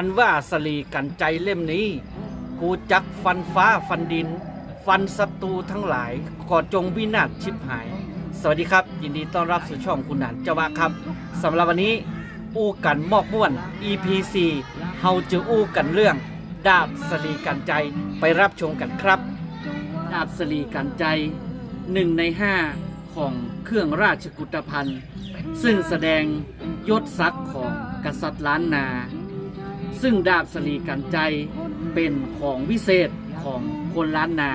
อันว่าสลีกันใจเล่มนี้ กูจักฟันฟ้าฟันดิน ฟันศัตรูทั้งหลายก่อจงวินาศชิบหาย สวัสดีครับ ยินดีต้อนรับสู่ช่องคุณหนานเจาวะครับสำหรับวันนี้ อู้กันมอกม่วน EP 4 เฮาจะอู้กันเรื่อง ดาบสลีกันใจไปรับชมกันครับ ดาบสลีกันใจหนึ่งในห้าของเครื่องราชกุฏภัณฑ์ ซึ่งแสดงยศศักดิ์ของกษัตริย์ล้านนา ซึ่งดาบสลีกันใจเป็นของวิเศษของคนล้านนา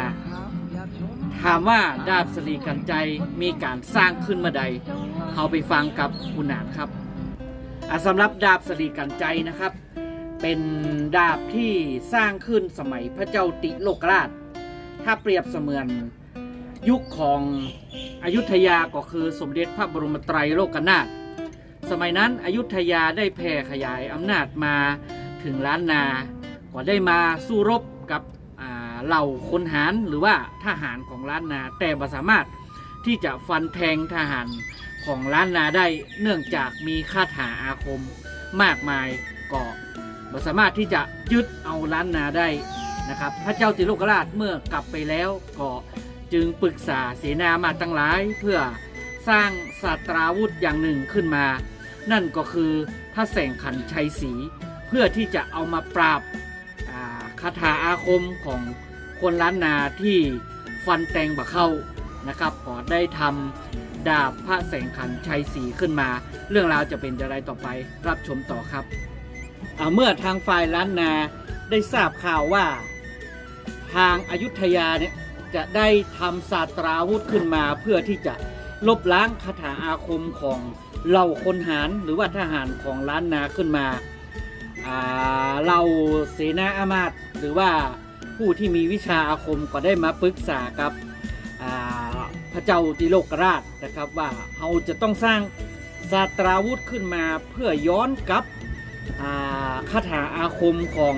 ถามว่าดาบสลีกันใจมีการสร้างขึ้นมื่อใดเราไปฟังกับคุณนานครับสำหรับดาบสลีกันใจนะครับ เป็นดาบที่สร้างขึ้นสมัยพระเจ้าติโลกราช ถ้าเปรียบเสมือนยุคของอยุธยาก็คือสมเด็จพระบรมไตรโลกนาถสมัยนั้นอยุธยาได้แผ่ขยายอำนาจมา ถึงล้านนาก็ได้มาสู้รบกับเหล่าคนหารหรือว่าทหารของล้านนา แต่บ่สามารถที่จะฟันแทงทหารของล้านนาได้เนื่องจากมีคาถาอาคมมากมายก็บ่สามารถที่จะยึดเอาล้านนาได้นะครับ พระเจ้าติโลกราชเมื่อกลับไปแล้วก็จึงปรึกษาเสนามาตั้งหลายเพื่อสร้างศาสตราวุธอย่างหนึ่งขึ้นมา นั่นก็คือพระแสงขันชัยศรี พื่อที่จะเอามาปราบคาถาอาคมของคนล้านนาที่ฟันแตงบะเข้านะครับก็ได้ทำดาบพระแสงขันชัยศรีขึ้นมา เรื่องราวจะเป็นอย่างไรต่อไปรับชมต่อครับเมื่อทางฝ่ายล้านนาได้ทราบข่าวว่าทางอายุทยาเนี่ยจะได้ทำศาสตราวุธขึ้นมา เพื่อที่จะลบล้างคาถาอาคมของเหล่าคนหารหรือว่าทหารของล้านนาขึ้นมา เหล่าเสนาอามาตหรือว่าผู้ที่มีวิชาอาคมก็ได้มาปรึกษากับพระเจ้าติโลกราชนะครับว่าเราจะต้องสร้างศาสตราวุธขึ้นมาเพื่อย้อนกับอ่าคาถาอาคมของ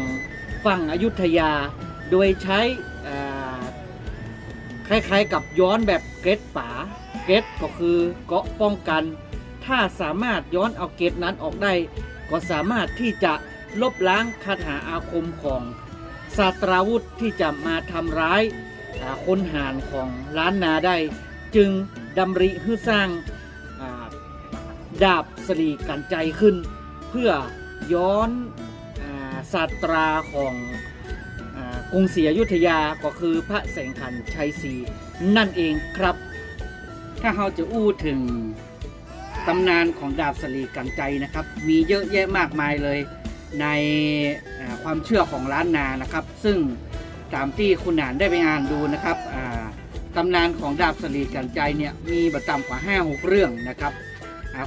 ฝั่งอยุธยา โดยใช้คล้ายๆกับย้อนแบบเกรดป๋าเกรดก็คือเกาะป้องกัน ถ้าสามารถย้อนเอาเกตนั้นออกได้ ก็สามารถที่จะ ลบล้างคาถาอาคมของศาสตราวุธที่จะมาทำร้ายาคนหารของล้านนาได้ จึงดำริให้สร้างาดาบสลีกันใจขึ้น เพื่อย้อนศาสตราของกรุงศรีอยุธยาก็คือพระแสงขันชัยศรีนั่นเองครับ ถ้าเราจะอู้ถึงตำนานของดาบสลีกันใจนะครับ มีเยอะแยะมากมายเลย ในความเชื่อของล้านนานะครับ ซึ่งตามที่คุณหนานได้ไปอ่านดูนะครับตำนานของดาบสลีกันใจเนี่ยมีบัต่ำกว่า 5 6 เรื่องนะครับ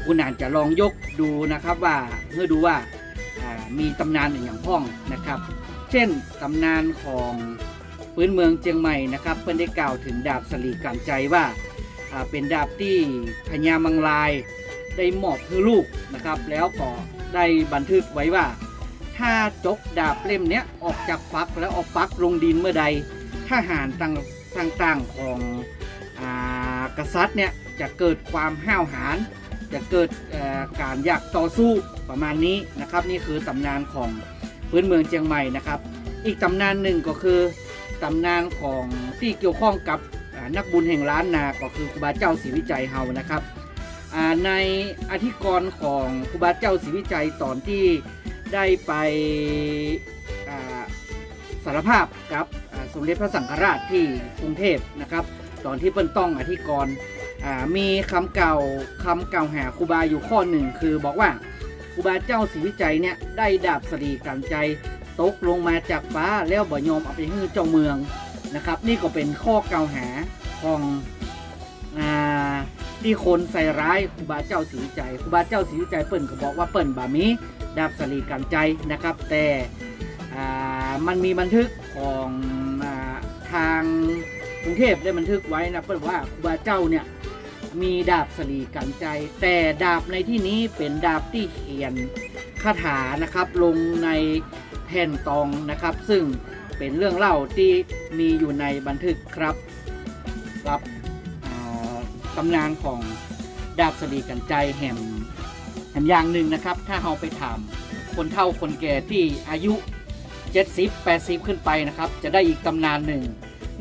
คุณหนานจะลองยกดูนะครับว่าเพื่อดูว่ามีตำนานอย่างพ้องนะครับ เช่นตำนานของพื้นเมืองเชียงใหม่นะครับเพิ่นได้กล่าวถึงดาบสลีกันใจว่าอ่าเป็นดาบที่พญามังลายได้มอบให้ลูกนะครับ แล้วก็ได้บันทึกไว้ว่า ถ้าจกดาบเล่มเนี้ยออกจากฟักแล้วเอาปักลงดินเมื่อใดทหารต่างต่างๆของอากษัตริย์เนี่ยจะเกิดความห้าวหาญจะเกิดการอยากต่อสู้ประมาณนี้นะครับ นี่คือตำนานของพื้นเมืองเชียงใหม่นะครับ อีกตำนานหนึ่งก็คือตำนานของที่เกี่ยวข้องกับนักบุญแห่งล้านนา ก็คือครูบาเจ้าศรีวิจัยเฮานะครับในอธิกรณ์ของครูบาเจ้าศรีวิจัยตอนที่ ได้ไปสารภาพกับสมเด็จพระสังฆราชที่กรุงเทพนะครับ ตอนที่เปิ้นต้องอธิกรมีคำเก่าคำเก่าหาครูบาอยู่ข้อหนึ่งคือบอกว่าครูบาเจ้าศรีวิจัยเนี่ยได้ดาบสรีกันใจตกลงมาจากฟ้าแล้วบ่ยอมเอาไปให้เจ้าเมืองนะครับ นี่ก็เป็นข้อเก่าหาของอาที่คนใส่ร้ายครูบาเจ้าศรีวิจัยครูบาเจ้าศรีวิจัยเปิ่นก็บอกว่าเปิ่นบามี ดาบสลีกันใจนะครับ แต่มันมีบันทึกของอทางกรุงเทพได้บันทึกไว้นะเปิ่นว่าครูบาเจ้าเนี่ยมีดาบสลีกันใจ แต่ดาบในที่นี้เป็นดาบที่เขียนคาถานะครับลงในแผ่นตองนะครับ ซึ่งเป็นเรื่องเล่าที่มีอยู่ในบันทึกครับครับตำนานของดาบสลีกันใจแห่ม แห่มอย่างหนึ่งนะครับ ถ้าเราไปถามคนเฒ่าคนแก่ที่อายุ 70 80 ขึ้นไปนะครับ จะได้อีกตำนานหนึ่ง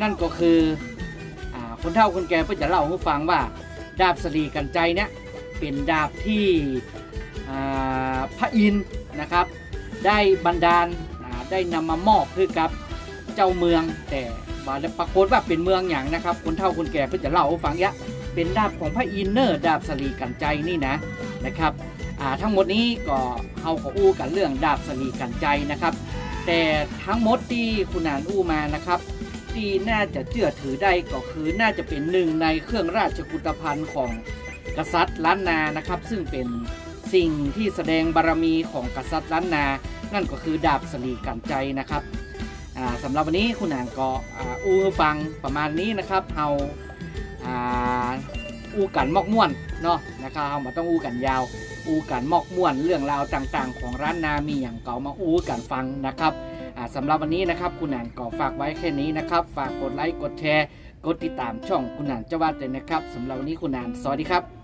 นั่นก็คืออคนเฒ่าคนแก่เพื่อจะเล่าให้ฟังว่า ดาบสรีกันใจเนี่ยเป็นดาบที่พระอินทร์นะครับ ได้บันดาลได้นำมามอบให้กับเจ้าเมืองแต่ว่าปรากฏว่าเป็นเมืองอย่างนะครับ คนเฒ่าคนแก่เพื่อจะเล่าให้ฟังยะเป็นดาบของพระอินทร์เนอร์ดาบสรีกันใจนี่นะนะครับ ทั้งหมดนี้ก็เขาก็อู้กันเรื่องดาบสรีกันใจนะครับ แต่ทั้งหมดที่คุณอ่านอู้มานะครับที่น่าจะเชื่อถือได้ก็คือน่าจะเป็นหนึ่งในเครื่องราชกุฏภัณฑ์ของกษัตริย์ล้านนานะครับ ซึ่งเป็นสิ่งที่แสดงบารมีของกษัตริย์ล้านนา นั่นก็คือดาบสลีกันใจนะครับสำหรับวันนี้คุณอ่านก็อู้ฟังประมาณนี้นะครับเอาอ,าอู้กันมอกม่วนเนาะนะครับเรามาต้องอู้กันยาว อูกันมอกม่วนเรื่องราวต่างๆ ของร้านนามีอย่างเก่ามาอูกันฟังนะครับสำหรับวันนี้นะครับคุณหนานก็ฝากไว้แค่นี้นะครับ ฝากกดไลค์กดแชร์ กดติดตามช่องคุณหนานเจ้าวาดเลยนะครับสำหรับวันนี้คุณหนานสวัสดีครับ